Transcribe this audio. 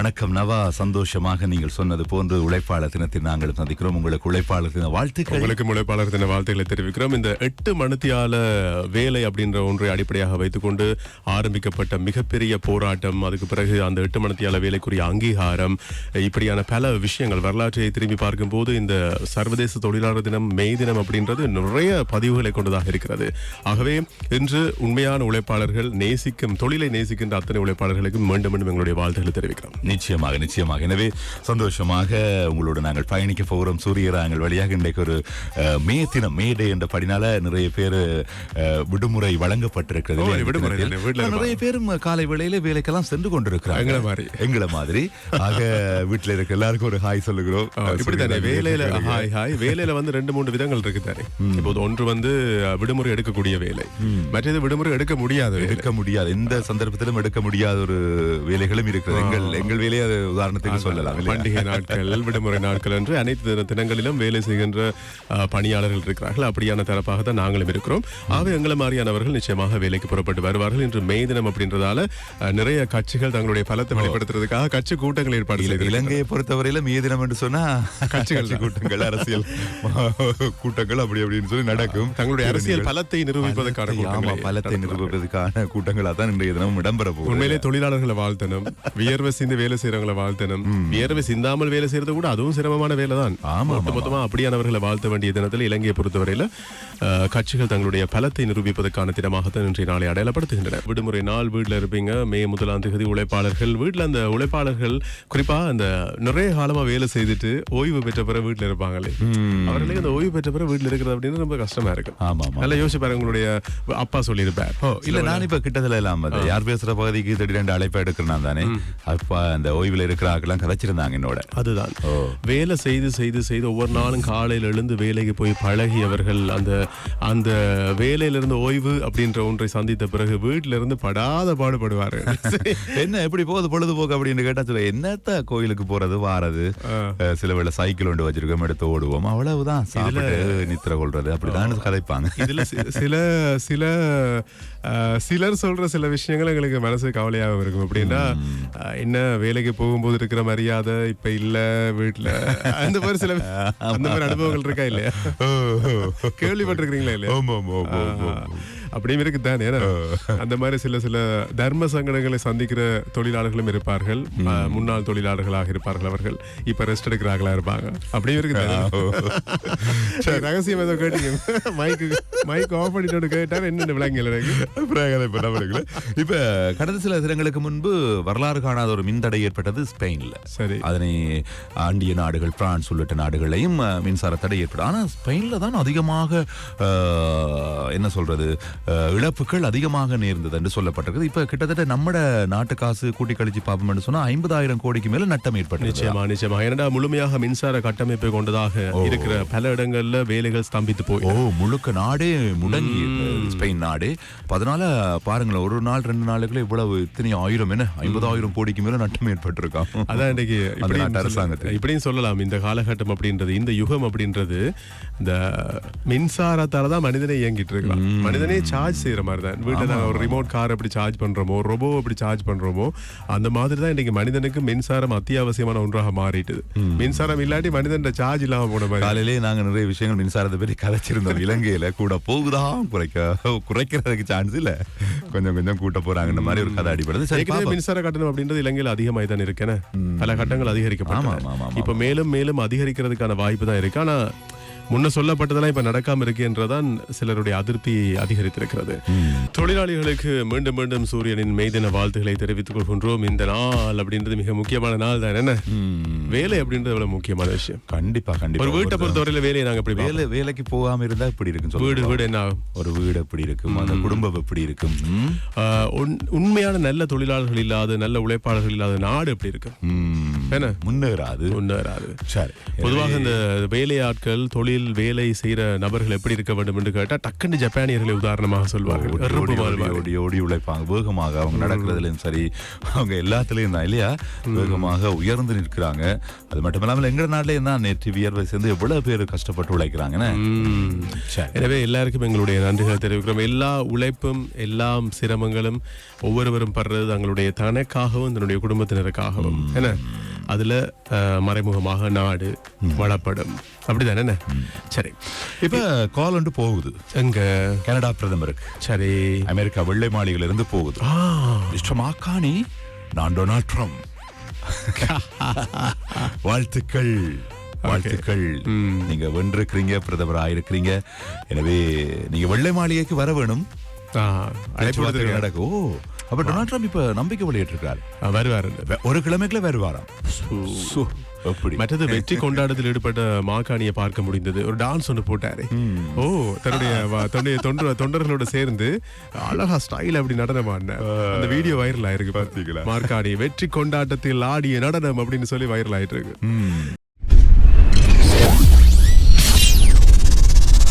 வணக்கம். நவா சந்தோஷமாக நீங்கள் சொன்னது போன்று உழைப்பாளர் தினத்தில் நாங்கள் சந்திக்கிறோம். உங்களுக்கு உழைப்பாளர் தின வாழ்த்துக்கள். உங்களுக்கு உழைப்பாளர் தின வாழ்த்துக்களை தெரிவிக்கிறோம். இந்த எட்டு மனத்தியால வேலை அப்படின்ற ஒன்றை அடிப்படையாக வைத்துக்கொண்டு ஆரம்பிக்கப்பட்ட மிகப்பெரிய போராட்டம் அதுக்கு பிறகு அந்த எட்டு மனத்தியால வேலைக்குரிய அங்கீகாரம் இப்படியான பல விஷயங்கள் வரலாற்றை திரும்பி பார்க்கும்போது இந்த சர்வதேச தொழிலாளர் தினம் மெய் தினம் அப்படின்றது நிறைய பதிவுகளை கொண்டதாக இருக்கிறது. ஆகவே இன்று உண்மையான உழைப்பாளர்கள் நேசிக்கும் தொழிலை நேசிக்கின்ற அத்தனை உழைப்பாளர்களுக்கு மீண்டும் மீண்டும் எங்களுடைய வாழ்த்துக்களை தெரிவிக்கிறோம். நிச்சயமாக நிச்சயமாக. எனவே சந்தோஷமாக உங்களோடு நாங்கள் பயணிக்க போகிறோம். சூரியராங்கள் வழியாக இன்றைக்கு ஒரு மே தினம் மே டே என்ற படினால நிறைய பேர் விடுமுறை வழங்கப்பட்டிருக்கிறது நிறைய பேரும் காலை வேளையில வேலைக்கெல்லாம் சென்று கொண்டிருக்கிறாங்க. எங்களை மாதிரி. எங்களை மாதிரி. ஆக வீட்டுல இருக்க எல்லாருக்கும் ஒரு ஹாய் சொல்லுகிறோம். இப்படித்தானே வேலையில. Hi hi. வேலையில வந்து ரெண்டு மூணு விதங்கள் இருக்கு தானே. இப்போது ஒன்று வந்து விடுமுறை எடுக்கக்கூடிய வேலை. மற்றது விடுமுறை எடுக்க முடியாத எடுக்க முடியாது. எந்த சந்தர்ப்பத்திலும் எடுக்க முடியாத ஒரு வேலைகளும் இருக்கிறது. எங்கள் எங்கள் வேலையை அது உதாரணத்துக்கு சொல்லலாம்? பண்டிகை நாட்கள் விடுமுறை நாட்கள் என்று அனைத்து தின- தினங்களிலும் வேலை செய்கின்ற பணியாளர்கள் இருக்கிறார்கள். அப்படியான தரப்பாக தான் நாங்களும் இருக்கிறோம். ஆகவே எங்களை மாதிரியானவர்கள் நிச்சயமாக வேலைக்கு புறப்பட்டு வருவார்கள். இன்று மே தினம் அப்படின்றதால நிறைய கட்சிகள் தங்களுடைய பலத்தை வெளிப்படுத்துறதுக்காக கட்சி கூட்டங்கள் ஏற்பாடு செய்து இலங்கையை பொறுத்தவரையில மே தினம் என்று சொன்னா கட்சி கூட்டங்கள் அரசியல் கூட்டங்கள் அப்படி அப்படின்னு சொல்லி நடக்கும். தங்களுடைய அரசியல் பலத்தை நிரூபிப்பதற்கான கூட்டங்களை பலத்தை நிரூபிப்பதற்கான கூட்டங்களா தான் இன்றைய தினம் இடம்பெற போகுது. உண்மையிலே தொழிலாளர்களை வாழ்த்தணும். வியர்வை சிந்து வேலை செய்யறவங்களை வாழ்த்தணும். வியர்வை சிந்தாமல் வேலை செய்யறது கூட அதுவும் சிரமமான வேலை தான் மொத்த மொத்தமா அப்படியானவர்களை வாழ்த்த வேண்டிய தினத்தில் இலங்கையை பொறுத்தவரையில கட்சிகள் தங்களுடைய பலத்தை நிரூபிப்பதற்கான தினமாகத்தான் இன்றைய நாளை அடையாளப்படுத்துகின்றன. விடுமுறை நாள் வீட்டுல இருப்பீங்க. மே முதலாம் தேதி உழைப்பாளர்கள் வீட்டுல அந்த உழைப்பாளர்கள் குறிப்பா அந்த நிறைய காலமா வேலை செய்துட்டு ஓய்வு பெற்ற பிறகு வீட்டுல இருப்பாங்களே. அவர்களுக்கு அந்த ஓய்வு பெற்ற பிறகு வீட்டுல இருக்கிறது அப்படின்னு ரொம்ப கஷ்டமா இருக்கு. நல்லா யோசிச்சு பாருங்க உங்களுடைய அப்பா சொல்லியிருப்பார். இல்ல நான் இப்ப கிட்டத்துல எல்லாம் அது யார் பேசுற பகுதிக்கு திடீரென்று அழைப்பு எடுக்கிறேன் தானே. அப்ப அந்த ஓய்வுல இருக்கிற ஆட்கள்லாம் கதைச்சிருந்தாங்க என்னோட. அதுதான். வேலை செய்து செய்து செய்து ஒவ்வொரு நாளும் காலையில் எழுந்து வேலைக்கு போய் பழகியவர்கள் அந்த அந்த வேலையில இருந்து ஓய்வு அப்படின்ற ஒன்றை சந்தித்த பிறகு வீட்டில இருந்து படாத பாடுபடுவாரு. என்ன எப்படி போகுது பொழுதுபோக்கு அப்படின்னு கேட்டா சொல்ல என்னத்த கோயிலுக்கு போறது வாரது? சில வேளை சைக்கிள் ஒன்று வச்சிருக்கோம் எடுத்து ஓடுவோம். அவ்வளவுதான். சாப்பிட்டு நித்திர கொள்றது அப்படிதான் கதைப்பாங்க. இதுல சில சில சிலர் சொல்ற சில விஷயங்கள் எங்களுக்கு மனசு கவலையாக இருக்கும். அப்படின்னா என்ன வேலைக்கு போகும்போது இருக்கிற மரியாதை இப்ப இல்ல வீட்டுல அந்த மாதிரி சில அந்த மாதிரி அனுபவங்கள் இருக்கா இல்லையா? கேள்விப்பட்டிருக்கீங்களா இல்லையா. அப்படியும் இருக்கு தானே அந்த மாதிரி சில சில தர்ம சங்கடங்களை சந்திக்கிற தொழிலாளர்களும் இருப்பார்கள். முன்னாள் தொழிலாளர்களாக இருப்பார்கள் அவர்கள். இப்ப ரெஸ்ட் எடுக்கிறார்களா இருப்பாங்க. அப்படியும் இருக்கு ரகசியம் ஏதோ கேட்டீங்க. மைக்கு மைக் ஆஃப் பண்ணிட்டு கேட்டார் என்னென்ன விளங்கல எனக்கு? இப்ப கடந்த சில தினங்களுக்கு முன்பு வரலாறு காணாத ஒரு மின்தடை ஏற்பட்டது ஸ்பெயின்ல. சரி. அதனை ஆண்டிய நாடுகள் பிரான்ஸ் உள்ளிட்ட நாடுகளையும் மின்சார தடை ஏற்படும். ஆனா ஸ்பெயின்ல தான் அதிகமாக என்ன சொல்றது இழப்புகள் அதிகமாக நேர்ந்தது என்று சொல்லப்பட்டிருக்குது. இப்ப கிட்டத்தட்ட நம்மட நாட்டு காசு கூட்டி கழிச்சு பார்ப்போம்னு சொன்னா ஐம்பதாயிரம் கோடிக்கு மேல நட்டம் ஏற்பட்டது நிச்சயமா நிச்சயமா. ஏன்னா முழுமையாக மின்சார கட்டமைப்பை கொண்டதாக இருக்கிற பல இடங்கள்ல வேலைகள் ஸ்தம்பித்து போய். ஓ முழுக்க நாடே முடங்கி ஸ்பெயின் நாடே. அதனால பாருங்களேன் ஒரு நாள் ரெண்டு நாளுக்குள்ள இவ்வளவு இத்தனை ஆயிரம் என்ன? ஐம்பதாயிரம் கோடிக்கு மேல நட்டம் ஏற்பட்டிருக்கான் அதான் இன்னைக்கு அரசாங்கத்துக்கு. இப்படியும் சொல்லலாம். இந்த காலகட்டம் அப்படின்றது இந்த யுகம் அப்படின்றது இந்த மின்சாரத்தால தான் மனிதனே இயங்கிட்டு இருக்கலாம். மனிதனே சார்ஜ் செய்யற மாதிரி தான். வீட்டுல நாங்க ஒரு ரிமோட் கார் எப்படி சார்ஜ் பண்றோமோ ரொபோ எப்படி சார்ஜ் பண்றோமோ அந்த மாதிரி தான் இன்னைக்கு மனிதனுக்கு மின்சாரம் அத்தியாவசியமான ஒன்றாக மாறிட்டுது. மின்சாரம் இல்லாட்டி மனிதன் சார்ஜ் இல்லாம போன மாதிரி. காலையிலே நாங்க நிறைய விஷயங்கள் மின்சாரத்தை பற்றி கதைச்சிருந்தோம். இலங்கையில கூட போகுதா? குறைக்க குறைக்கிறதுக்கு சான்ஸ் இல்ல. கொஞ்சம் கொஞ்சம் கூட்ட போறாங்கன்ற மாதிரி ஒரு கதை சரி பாப்போம். மின்சார கட்டணம் அப்படின்றது இலங்கையில் அதிகமாய் தான் இருக்கேன் பல கட்டங்கள் ஆமா, இப்ப மேலும் மேலும் அதிகரிக்கிறதுக்கான வாய்ப்பு தான் இருக்கு. ஆனா முன்ன சொல்லப்பட்டதெல்லாம் இப்ப நடக்காம இருக்கு என்றதான் சிலருடைய அதிருப்தி அதிகரித்திருக்கிறது. தொழிலாளிகளுக்கு மீண்டும் மீண்டும் சூரியனின் மெய்தின வாழ்த்துக்களை தெரிவித்துக் கொள்கின்றோம். இந்த நாள் அப்படின்றது மிக முக்கியமான நாள் தான். என்ன? வேலை அப்படின்றது எவ்வளவு முக்கியமான விஷயம். கண்டிப்பா ஒரு கண்டிப்பா வீட்டை பொறுத்தவரையில வேலையை நாங்க பார்ப்போம்? வேலை வேலைக்கு போகாம இருந்தா இப்படி இருக்குன்னு வீடு வீடு என்ன? ஒரு வீடு எப்படி இருக்கும்? அந்த குடும்பம் எப்படி இருக்கும்? உண்மையான நல்ல தொழிலாளர்கள் இல்லாத நல்ல உழைப்பாளர்கள் இல்லாத நாடு எப்படி இருக்கு? ம். என்ன? முன்னேறாது. முன்னேறாது. சரி. பொதுவாக இந்த வேலையாட்கள் தொழில் வேலை செய்யற நபர்கள் எப்படி இருக்க வேண்டும் என்று கேட்டா டக்குன்னு ஜப்பானியர்களை உதாரணமாக சொல்வார்கள். ஓடி, ஓடி, உழைப்பாங்க. வேகமாக அவங்க நடக்கிறதுலயும் சரி அவங்க எல்லாத்துலயும் தான் இல்லையா? வேகமாக உயர்ந்து நிற்கிறாங்க. அது மட்டும் இல்லாமல் எங்க நாட்டிலேயும் தான் நேற்று வியர்வை சேர்ந்து எவ்வளவு பேர் கஷ்டப்பட்டு உழைக்கிறாங்கன்னு. சரி. எனவே எல்லாருக்கும் எங்களுடைய நன்றிகளை தெரிவிக்கிறோம். எல்லா உழைப்பும் எல்லாம் சிரமங்களும் ஒவ்வொருவரும் படுறது தங்களுடைய தனக்காகவும் தன்னுடைய குடும்பத்தினருக்காகவும். என்ன? அதுல மறைமுகமாக நாடு வளப்படும். அப்படிதானே என்ன? சரி. இப்ப கால் ஒன்று போகுது. எங்க? கனடா பிரதமருக்கு. சரி. அமெரிக்கா வெள்ளை மாளிகையில இருந்து போகுது மிஸ்டர் மாக்கானி நான் டொனால்ட் ட்ரம்ப். வாழ்த்துக்கள். வாழ்த்துக்கள். நீங்க வென்றிருக்கிறீங்க பிரதமர் ஆயிருக்கிறீங்க. எனவே நீங்க வெள்ளை மாளிகைக்கு வர வேணும். அழைப்பு. நடக்கும். ஓ. அப்ப டொனால்ட் ட்ரம்ப் இப்ப நம்பிக்கை வெளியிட்டிருக்காரு ஆ, வருவாரு. ஒரு கிழமைக்குள்ள வருவாராம். சு, எப்படி மற்றது வெற்றி கொண்டாட்டத்தில் ஈடுபட்ட மாகாணியை பார்க்க முடிந்தது. ஒரு டான்ஸ் ஒன்று போட்டாரு. ஓ தன்னுடைய தன்னுடைய தொண்டர் தொண்டர்களோட சேர்ந்து அழகா ஸ்டைல் அப்படி நடனம் ஆடினார் அந்த வீடியோ வைரல் ஆயிருக்கு பாத்தீங்களா? மார்க்காணி வெற்றி கொண்டாட்டத்தில் ஆடிய நடனம் அப்படின்னு சொல்லி வைரல் ஆயிட்டு இருக்கு.